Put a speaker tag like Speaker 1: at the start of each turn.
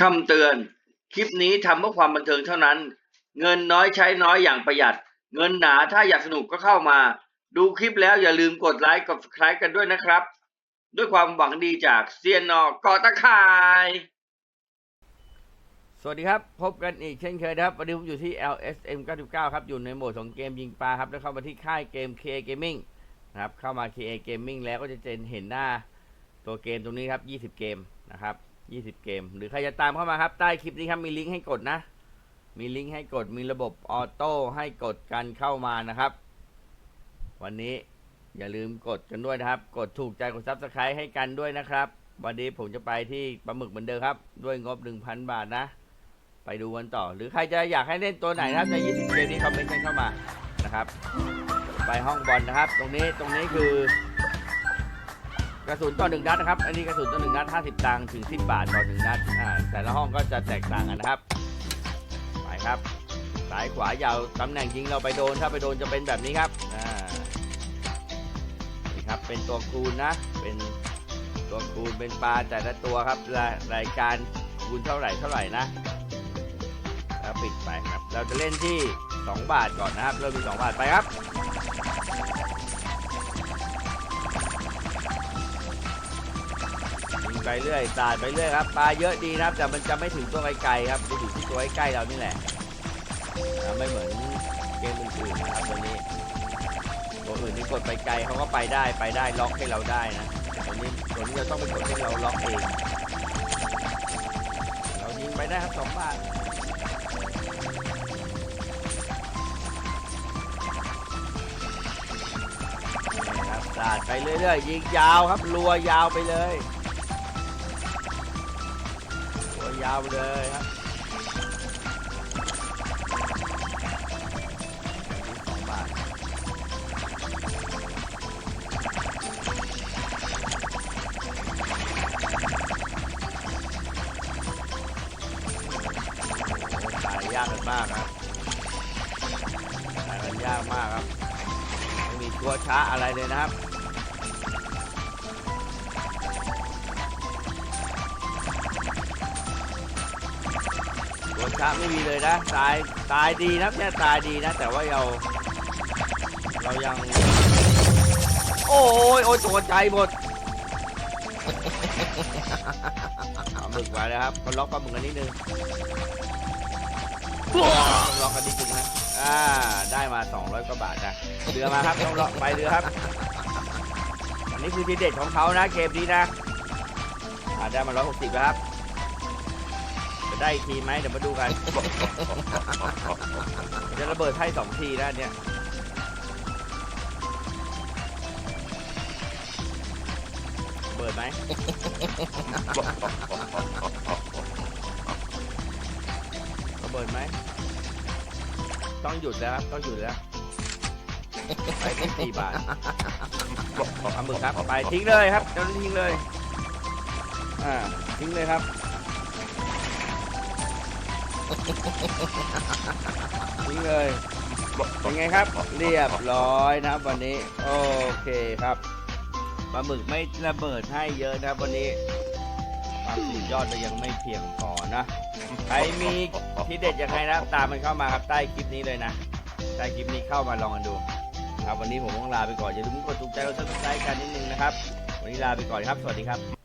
Speaker 1: คำเตือน คลิปนี้ทำเพื่อความบันเทิงเท่านั้น เงินน้อยใช้น้อยอย่างประหยัด เงินหนาถ้าอยากสนุกก็เข้ามา ดูคลิปแล้วอย่าลืมกดไลค์กด subscribe กันด้วยนะครับ ด้วยความหวังดีจากเซียนนอกอตะข่าย สวัสดีครับ พบกันอีกเช่นเคยนะครับ วันนี้ผมอยู่ที่ LSM 99 ครับ อยู่ในโหมดของเกมยิงปลาครับ แล้วเข้ามาที่ค่ายเกม KA Gaming นะครับ เข้ามา KA Gaming แล้วก็จะเจนเห็นหน้าตัวเกมตรงนี้ครับ 20 เกมนะครับ 20เกม หรือใครจะตามเข้ามาครับ ใต้คลิปนี้ครับมีลิงก์ให้กดนะ มีลิงก์ให้กดมีระบบออโต้ให้กดกันเข้ามานะครับ วันนี้อย่าลืมกดกันด้วยนะครับ กดถูกใจกดซับสไครต์ให้กันด้วยนะครับ วันนี้ผมจะไปที่ปลาหมึกเหมือนเดิมครับ ด้วยงบ 1,000 บาทนะ ไปดูกันต่อ หรือใครจะอยากให้เล่นตัวไหนนะครับใน 20 เกมนี้คอมเมนต์กันเข้ามานะครับ ไปห้องบอลนะครับ ตรงนี้ตรงนี้คือ กระสุนต่อหนึ่งนัดนะครับ อันนี้กระสุนต่อหนึ่งนัด50ตังค์ถึง 10 บาทต่อหนึ่งนัดอ่าแต่ละห้องก็จะแตกต่างกันนะครับ ไปครับซ้ายขวายาวตำแหน่งยิงเราไปโดน ถ้าไปโดนจะเป็นแบบนี้ครับ อ่า นี่ครับ เป็นตัวคูณนะ เป็นตัวคูณ เป็นปลาแต่ละตัวครับ รายรายการคูณเท่าไหร่เท่าไหร่นะแล้วปิดไปครับ เราจะเล่นที่ 2 บาทก่อนนะครับ เริ่มที่2บาทไปครับ ไปเรื่อยสาดไปเรื่อยครับปลาเยอะดีนะครับ แต่มันจะไม่ถึงตัวไกลๆครับจะอยู่ที่ตัวใกล้ๆเรานี่แหละนะไม่เหมือนเกมอื่นๆนะครับตัวนี้ตัวอื่นนี่กดไปไกลเขาก็ไปได้ไปได้ล็อกให้เราได้นะตัวนี้ตัวนี้เราต้องไปกดให้เราล็อกเอง เรายิงไปได้ครับสองบาทนี่ครับสาดไปเรื่อยๆยิงยาวครับรัวยาวไปเลยาวไปเลยครับสองบาทตายยากกันมากครับตายกันยากมากครับไม่มีตัวช้าอะไรเลยนะครับ ตัวช้าไม่มีเลยนะ ตาย ตายดีนะครับเนี่ยตายดีนะ แต่ว่าเรา เรายัง โอ้ยโอ้ยตัวใจหมดหมึกไว้แล้วครับก็ล็อกปลาหมึกกันนิดนึงล็อกกันนิดนึงนะ อ่า ได้มา 200กว่าบาทนะ เรือมาครับต้องล็อกไปเรือครับ อันนี้คือทีเด็ดของเขานะเกมนี้นะอ่าได้มา 160แล้วครับ ได้อีกทีไหมเดี๋ยวมาดูกันจะระเบิดให้สองทีนะเนี่ยเบิดไหมระเบิดไหม ต้องหยุดแล้วครับต้องหยุดแล้ว ไปที่สี่บาทเอาหมึกครับ ไปทิ้งเลยครับเจ้าหน้าที่ทิ้งเลย อ่า ทิ้งเลยครับ ทิ้งเลยเป็นไงครับ เรียบร้อยนะครับวันนี้ โอเคครับปลาหมึกไม่ระเบิดให้เยอะนะครับวันนี้ความสุดยอดเรายังไม่เพียงพอนะ ใครมีที่เด็ดยังไงนะตามมันเข้ามาครับใต้คลิปนี้เลยนะ ใต้คลิปนี้เข้ามาลองกันดูครับวันนี้ผมต้องลาไปก่อนอย่าลืมกดถูกใจกดซับสไครต์กันนิดนึงนะครับ วันนี้ลาไปก่อนครับ สวัสดีครับ